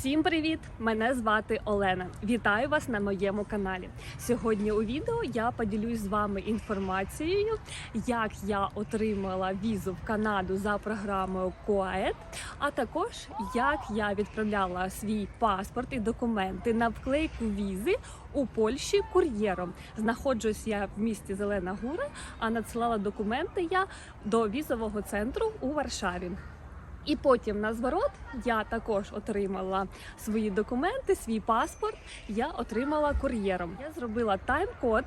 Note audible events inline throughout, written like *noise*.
Всім привіт! Мене звати Олена. Вітаю вас на моєму каналі. Сьогодні у відео я поділюсь з вами інформацією, як я отримала візу в Канаду за програмою КОАЕД, а також як я відправляла свій паспорт і документи на вклейку візи у Польщі кур'єром. Знаходжусь я в місті Зелена Гура, а надсилала документи я до візового центру у Варшаві. І потім на зворот я також отримала свої документи, свій паспорт. Я отримала кур'єром. Я зробила тайм-код.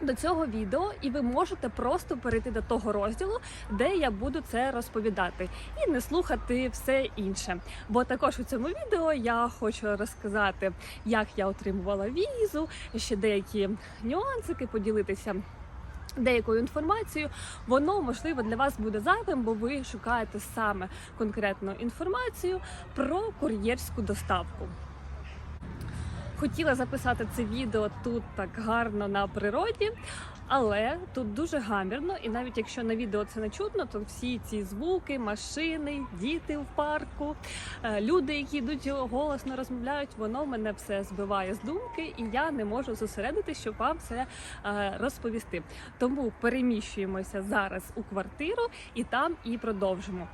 До цього відео, і ви можете просто перейти до того розділу, де я буду це розповідати, і не слухати все інше. Бо також у цьому відео я хочу розказати, як я отримувала візу, ще деякі нюансики, поділитися деякою інформацією, воно можливо для вас буде зайвим, бо ви шукаєте саме конкретну інформацію про кур'єрську доставку. Хотіла записати це відео тут так гарно на природі, але тут дуже гамірно, і навіть якщо на відео це не чутно, то всі ці звуки, машини, діти в парку, е, люди, які йдуть голосно розмовляють, воно мене все збиває з думки, і я не можу зосередитися, щоб вам це е, розповісти. Тому переміщуємося зараз у квартиру і там і продовжимо.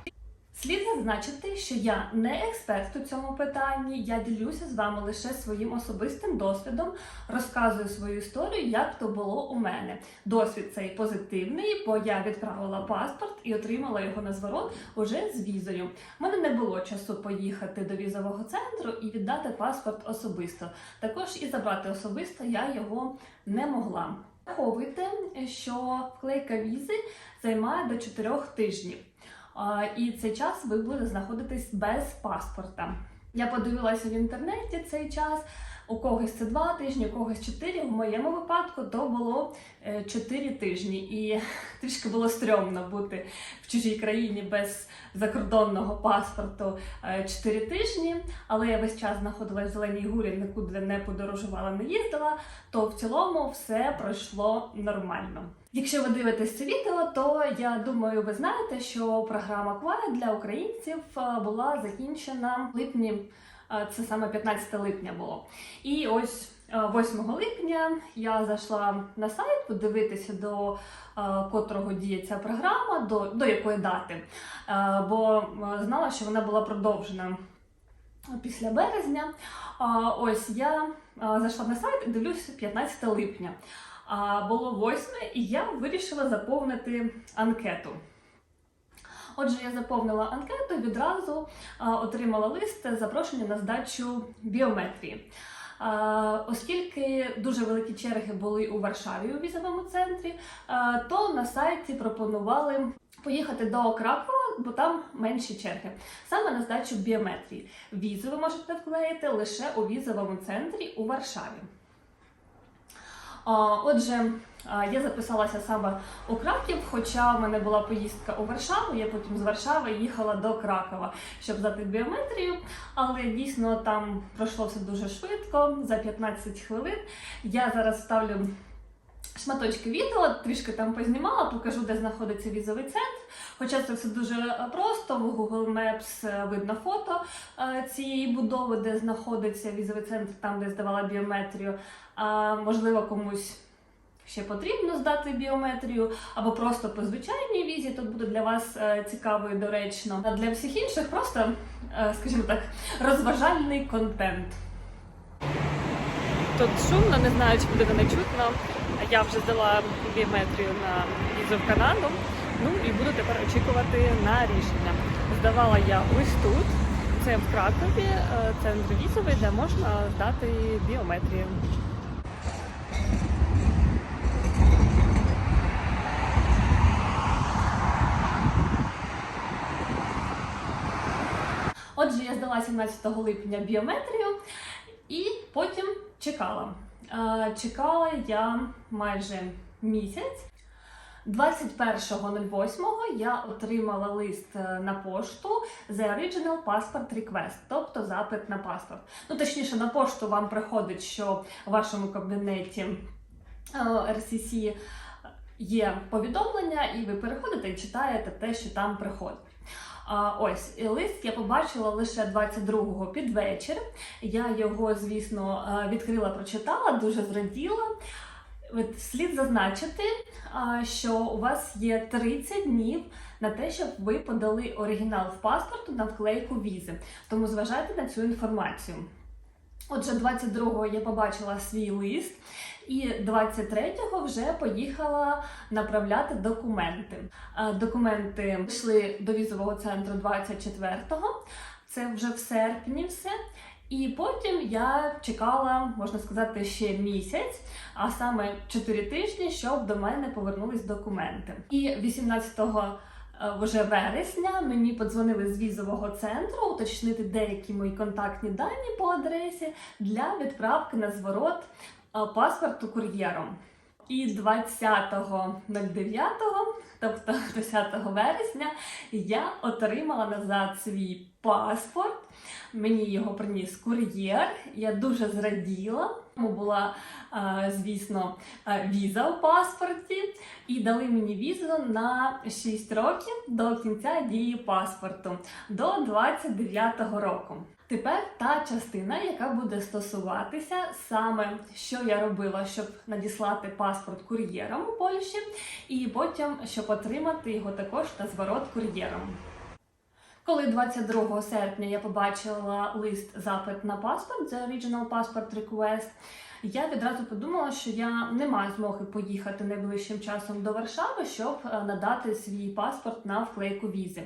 Слід зазначити, що я не експерт у цьому питанні. Я ділюся з вами лише своїм особистим досвідом, розказую свою історію, як то було у мене. Досвід цей позитивний, бо я відправила паспорт і отримала його на зворот уже з візою. У мене не було часу поїхати до візового центру і віддати паспорт особисто. Також і забрати особисто я його не могла. Враховуйте, що вклейка візи займає до 4 тижнів. І цей час ви будете знаходитись без паспорта. Я подивилася в інтернеті цей час. У когось це два тижні, у когось чотири. В моєму випадку то було е, чотири тижні, і *laughs* трішки було стрьомно бути в чужій країні без закордонного паспорту е, чотири тижні. Але я весь час знаходилась в зеленій гурі, нікуди не подорожувала, не їздила. То в цілому все пройшло нормально. Якщо ви дивитесь це відео, то я думаю, ви знаєте, що програма Quiet для українців е, була закінчена в липні. Е, Це саме 15 липня було. І ось е, 8 липня я зайшла на сайт подивитися до е, котрого діє ця програма, до, до якої дати. Е, Бо е, знала, що вона була продовжена після березня. Ось я е, зайшла на сайт і дивлюся 15 липня. А було восьме, і я вирішила заповнити анкету. Отже, я заповнила анкету відразу отримала лист запрошення на здачу біометрії. Оскільки дуже великі черги були у Варшаві у візовому центрі, то на сайті пропонували поїхати до Кракова, бо там менші черги, саме на здачу біометрії. Візу ви можете вклеїти лише у візовому центрі у Варшаві. Отже, я записалася саме у Краків, хоча в мене була поїздка у Варшаву. Я потім з Варшави їхала до Кракова, щоб здати біометрію. Але дійсно там пройшло все дуже швидко, за 15 хвилин. Я зараз ставлю шматочки відео, трішки там познімала, покажу, де знаходиться візовий центр. Хоча це все дуже е, просто. В Google Maps е, видно фото е, цієї будови, де знаходиться візовий центр, там де здавала біометрію. А, можливо, комусь ще потрібно здати біометрію, або просто по звичайній візі, тут буде для вас е, цікаво і доречно. А для всіх інших просто, е, скажімо так, розважальний контент. Тут шумно, не знаю, чи буде мене чутно. Я вже здала біометрію на візу в Канаду. Ну і буду тепер очікувати на рішення. Здавала я ось тут. Це в Кракові, е, центр візовий, де можна здати біометрію. Отже, я здала 17 липня біометрію і потім чекала. Е, Чекала я майже місяць. 21.08 я отримала лист е, на пошту The Original Passport Request, тобто запит на паспорт. Ну, точніше, на пошту вам приходить, що в вашому кабінеті е, RCC є повідомлення, і ви переходите і читаєте те, що там приходить. Ось лист я побачила лише 22-го під вечір. Я його, звісно, е, відкрила, прочитала, дуже зраділа. Слід зазначити, що у вас є 30 днів на те, щоб ви подали оригінал в паспорту на вклейку візи. Тому зважайте на цю інформацію. Отже, 22-го я побачила свій лист, і 23-го вже поїхала направляти документи. Е, Документи йшли до візового центру 24-го, це вже в серпні все. І потім я чекала, можна сказати, ще місяць, а саме 4 тижні, щоб до мене повернулись документи. І 18 е, вже вересня мені подзвонили з візового центру уточнити деякі мої контактні дані по адресі для відправки на зворот паспорту кур'єром. І 20.09, тобто *laughs* 10 вересня, я отримала назад свій паспорт. Мені його приніс кур'єр. Я дуже зраділа. Була, е, звісно, е, віза у паспорті, і дали мені візу на 6 років до кінця дії паспорту до 29-го року. Тепер та частина, яка буде стосуватися саме, що я робила, щоб надіслати паспорт кур'єром у Польщі, і потім, щоб отримати його також на зворот кур'єром. Коли 22 серпня я побачила лист запит на паспорт The Original Passport Request, я відразу подумала, що я не маю змоги поїхати найближчим часом до Варшави, щоб е, надати свій паспорт на вклейку візи.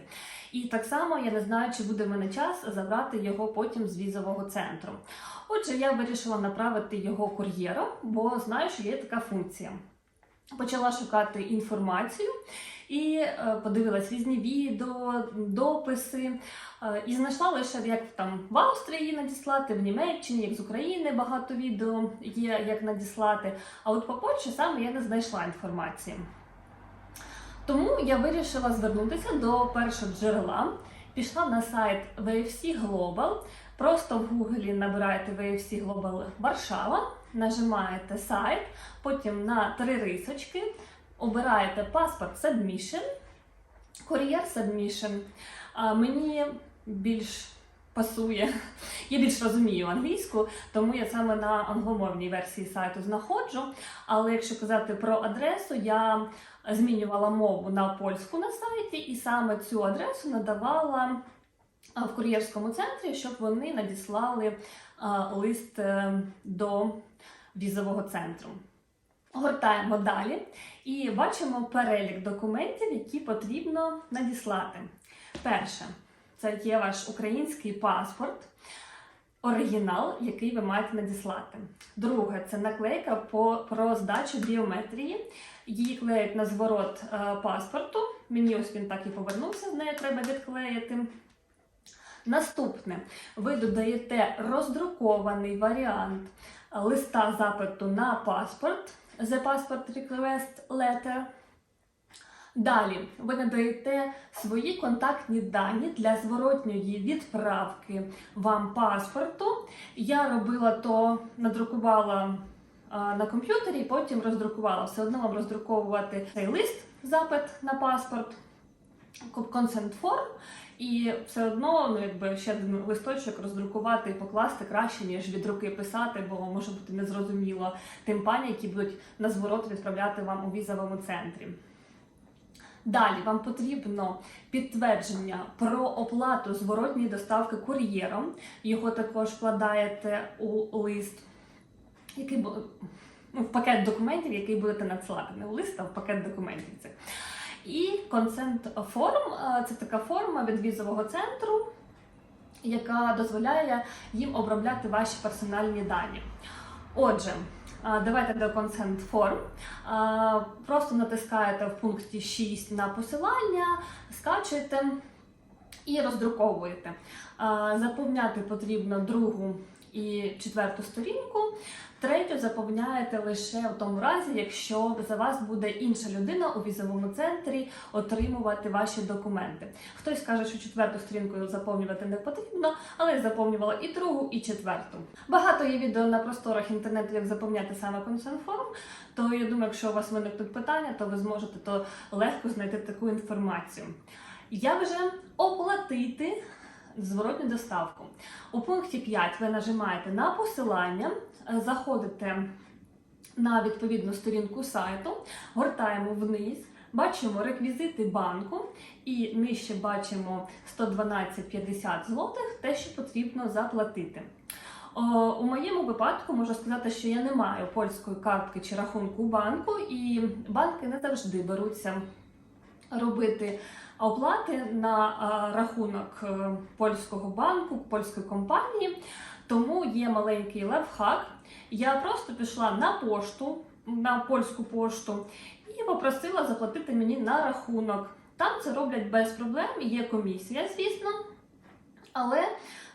І так само я не знаю, чи буде в мене час забрати його потім з візового центру. Отже, я вирішила направити його кур'єром, бо знаю, що є така функція. Почала шукати інформацію і е, подивилась різні відео, дописи. е, І знайшла лише як там в Австрії надіслати, в Німеччині, як з України багато відео є, як надіслати. А от по Польщі саме я не знайшла інформації. Тому я вирішила звернутися до першого джерела. Пішла на сайт VFC Global. Просто в Гуглі набираєте VFC Global Варшава, нажимаєте сайт, потім на три рисочки, обираєте паспорт Submission, Courier Submission. Мені більш пасує, я більш розумію англійську, тому я саме на англомовній версії сайту знаходжу. Але якщо казати про адресу, я змінювала мову на польську на сайті, і саме цю адресу надавала в кур'єрському центрі, щоб вони надіслали лист е, до візового центру. Гортаємо далі і бачимо перелік документів, які потрібно надіслати. Перше, це є ваш український паспорт, оригінал, який ви маєте надіслати. Друге, це наклейка по, про здачу біометрії. Її клеять на зворот е, паспорту. Мені ось він так і повернувся, з нею треба відклеїти. Наступне, ви додаєте роздрукований варіант листа запиту на паспорт, The Passport Request Letter. Далі ви надаєте свої контактні дані для зворотньої відправки вам паспорту. Я робила то, надрукувала а, на комп'ютері, потім роздрукувала. Все одно вам роздруковувати цей лист, запит на паспорт, consent form, і все одно, ну якби ще один листочок роздрукувати і покласти краще, ніж від руки писати, бо може бути незрозуміло тим пані, які будуть на зворот відправляти вам у візовому центрі. Далі вам потрібно підтвердження про оплату зворотньої доставки кур'єром. Його також вкладаєте у лист, який ну, в пакет документів, який будете надсилати. Не у лист, а в пакет документів. Це. І consent form – це така форма від візового центру, яка дозволяє їм обробляти ваші персональні дані. Отже, давайте до consent form. А, Просто натискаєте в пункті 6 на посилання, скачуєте і роздруковуєте. Заповняти потрібно другу і четверту сторінку. Третю заповняєте лише в тому разі, якщо за вас буде інша людина у візовому центрі отримувати ваші документи. Хтось каже, що четверту сторінку заповнювати не потрібно, але заповнювала і другу, і четверту. Багато є відео на просторах інтернету, як заповняти саме form, то я думаю, якщо у вас виникнуть питання, то ви зможете то легко знайти таку інформацію. Як же оплатити зворотню доставку? У пункті 5 ви нажимаєте на посилання, заходите на відповідну сторінку сайту, гортаємо вниз, бачимо реквізити банку і нижче бачимо 112,50 злотих, те, що потрібно заплатити. У моєму випадку можу сказати, що я не маю польської картки чи рахунку банку, і банки не завжди беруться робити оплати на рахунок е, польського банку, польської компанії. Тому є маленький лайфхак. Я просто пішла на пошту, на польську пошту і попросила заплатити мені на рахунок. Там це роблять без проблем, є комісія, звісно. Але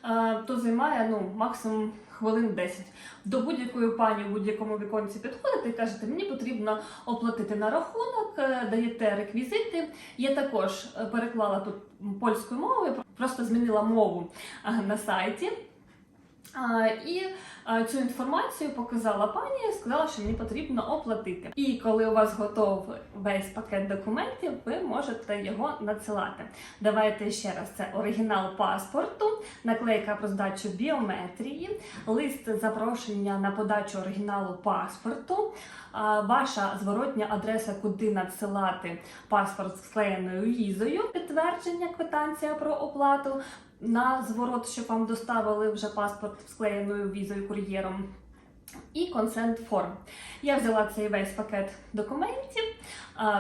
е, то займає ну, максимум хвилин 10. До будь-якої пані в будь-якому віконці підходите і кажете, мені потрібно оплатити на рахунок, е, даєте реквізити. Я також е, переклала тут польською мовою, просто змінила мову е, на сайті. І цю інформацію показала пані, сказала, що мені потрібно оплатити. І коли у вас готов весь пакет документів, ви можете його надсилати. Давайте ще раз: це оригінал паспорту, наклейка про здачу біометрії, лист запрошення на подачу оригіналу паспорту, ваша зворотня адреса, куди надсилати паспорт з склеєною візою, підтвердження квитанція про оплату на зворот, щоб вам доставили вже паспорт з склеєною візою кур'єром. І консент форм. Я взяла цей весь пакет документів.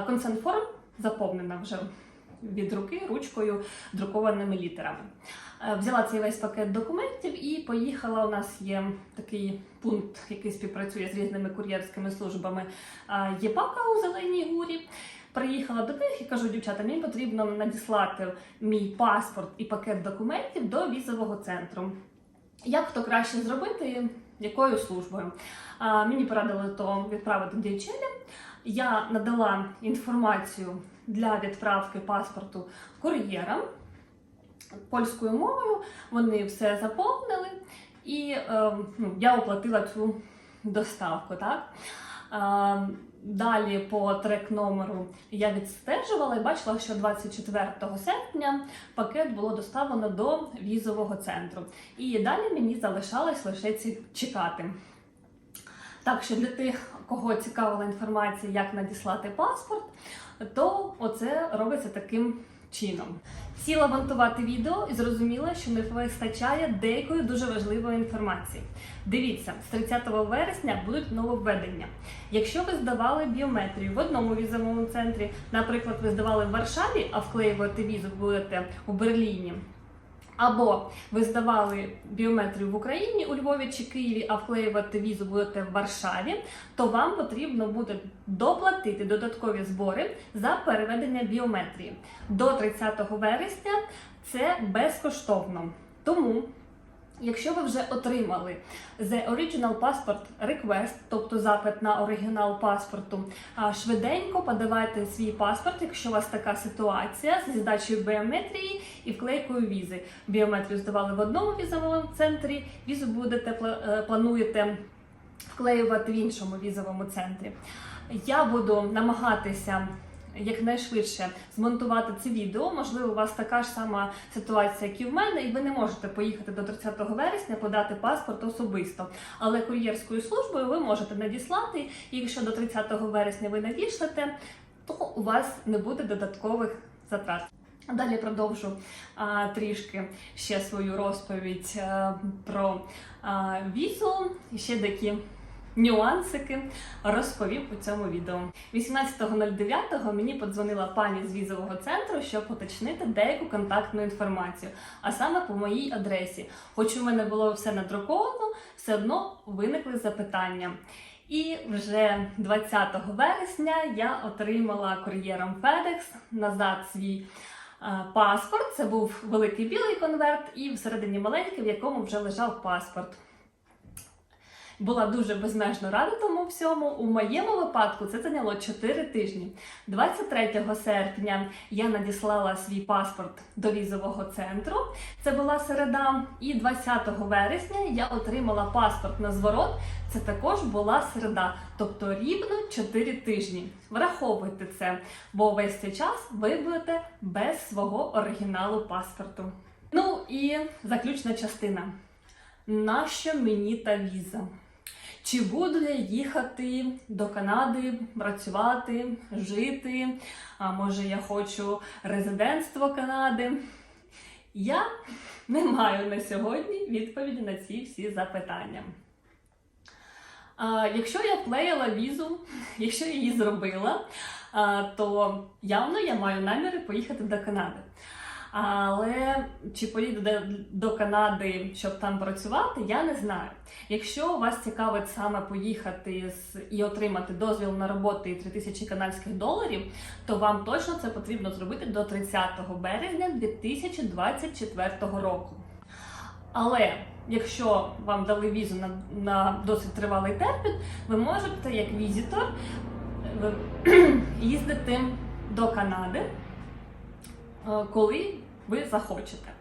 Консент форм заповнена вже від руки ручкою друкованими літерами. Е, Взяла цей весь пакет документів і поїхала. У нас є такий пункт, який співпрацює з різними кур'єрськими службами. Е, Є пака у Зеленій Гурі. Приїхала до них і кажу, дівчата, мені потрібно надіслати мій паспорт і пакет документів до візового центру. Як то краще зробити, якою службою? А, мені порадили то відправити дівчині. Я надала інформацію для відправки паспорту кур'єрам польською мовою. Вони все заповнили, і е, я оплатила цю доставку. Так? Е, Далі по трек номеру я відстежувала і бачила, що 24 серпня пакет було доставлено до візового центру. І далі мені залишалось лише чекати. Так що для тих, кого цікавила інформація, як надіслати паспорт, то оце робиться таким чином. Сіла монтувати відео і зрозуміла, що не вистачає деякої дуже важливої інформації. Дивіться, з 30 вересня будуть нововведення. Якщо ви здавали біометрію в одному візовому центрі, наприклад, ви здавали в Варшаві, а вклеювати візу будете у Берліні. Або ви здавали біометрію в Україні у Львові чи Києві, а вклеювати візу будете в Варшаві, то вам потрібно буде доплатити додаткові збори за переведення біометрії. До 30 вересня це безкоштовно. Тому Якщо ви вже отримали The Original Passport Request, тобто запит на оригінал паспорту, швиденько подавайте свій паспорт, якщо у вас така ситуація зі здачею біометрії і вклейкою візи. Біометрію здавали в одному візовому центрі, візу будете е, плануєте вклеювати в іншому візовому центрі. Я буду намагатися якнайшвидше змонтувати це відео. Можливо, у вас така ж сама ситуація, як і в мене, і ви не можете поїхати до 30 вересня подати паспорт особисто. Але кур'єрською службою ви можете надіслати. І якщо до 30 вересня ви надішлете, то у вас не буде додаткових затрат. Далі продовжу а, трішки ще свою розповідь а, про а, візу і ще деякі нюансики розповім у цьому відео. 18.09 мені подзвонила пані з візового центру, щоб уточнити деяку контактну інформацію, а саме по моїй адресі. Хоч у мене було все надруковано, все одно виникли запитання. І вже 20 вересня я отримала кур'єром FedEx назад свій паспорт. Це був великий білий конверт, і всередині маленький, в якому вже лежав паспорт. Була дуже безмежно рада тому всьому. У моєму випадку це зайняло 4 тижні. 23 серпня я надіслала свій паспорт до візового центру. Це була середа. І 20 вересня я отримала паспорт на зворот. Це також була середа, тобто рівно 4 тижні. Враховуйте це, бо весь цей час ви будете без свого оригіналу паспорту. Ну і заключна частина. Нащо мені та віза? Чи буду я їхати до Канади, працювати, жити? А може я хочу резидентство Канади? Я не маю на сьогодні відповіді на ці всі запитання. А, якщо я вклеїла візу, *laughs* якщо я її зробила, а, то явно я маю наміри поїхати до Канади. Але чи поїду до, Канади, щоб там працювати, я не знаю. Якщо вас цікавить саме поїхати з, і отримати дозвіл на роботу і 3000 канадських доларів, то вам точно це потрібно зробити до 30 березня 2024 року. Але якщо вам дали візу на, на досить тривалий термін, ви можете як візитор *clears throat* їздити до Канади, е, коли ви захочете.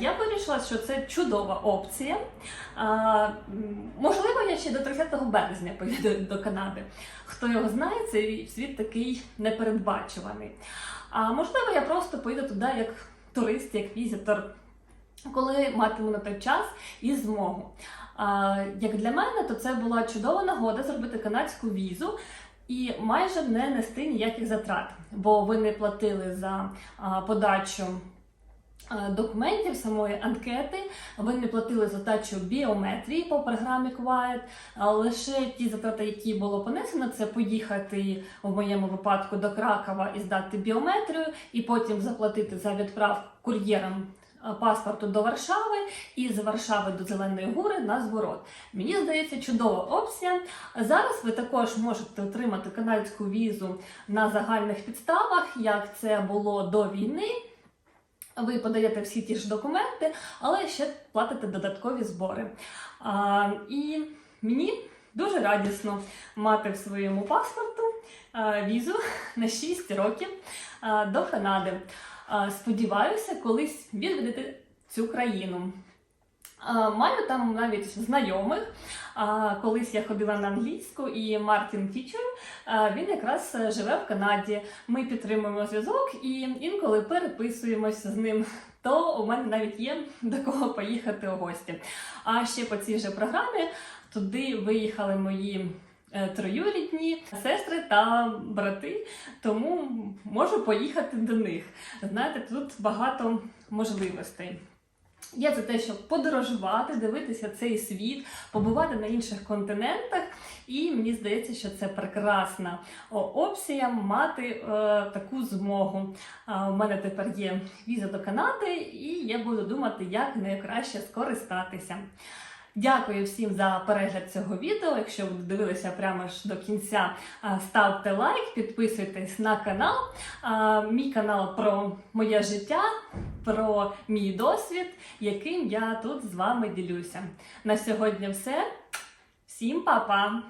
Я вирішила, що це чудова опція. Можливо, я ще до 30 березня поїду до Канади. Хто його знає, цей світ такий непередбачуваний. А можливо, я просто поїду туди як турист, як візитор, коли матиму на той час і змогу. Як для мене, то це була чудова нагода зробити канадську візу. І майже не нести ніяких затрат, бо ви не платили за подачу документів, самої анкети, ви не платили за здачу біометрії по програмі Quiet, лише ті затрати, які було понесено, це поїхати в моєму випадку до Кракова і здати біометрію, і потім заплатити за відправку кур'єром а, паспорту до Варшави і з Варшави до Зеленої Гори на зворот. Мені здається, чудова опція. Зараз ви також можете отримати канадську візу на загальних підставах, як це було до війни. Ви подаєте всі ті ж документи, але ще платите додаткові збори. А, і мені дуже радісно мати в своєму паспорту а, візу *laughs* на 6 років а, до Канади. Сподіваюся, колись відвідати цю країну. Маю там навіть знайомих. Колись я ходила на англійську, і Мартін Тічер він якраз е, живе в Канаді. Ми підтримуємо зв'язок і інколи переписуємося з ним. То у мене навіть є до кого поїхати у гості. А ще по цій же програмі туди виїхали мої троюрідні сестри та брати, тому можу поїхати до них. Знаєте, тут багато можливостей. Я за те, щоб подорожувати, дивитися цей світ, побувати на інших континентах, і мені здається, що це прекрасна опція мати е, таку змогу. А, у мене тепер є віза до Канади, і я буду думати, як нею краще скористатися. Дякую всім за перегляд цього відео. Якщо ви дивилися прямо ж до кінця, ставте лайк, підписуйтесь на канал. Мій канал про моє життя, про мій досвід, яким я тут з вами ділюся. На сьогодні все. Всім па-па!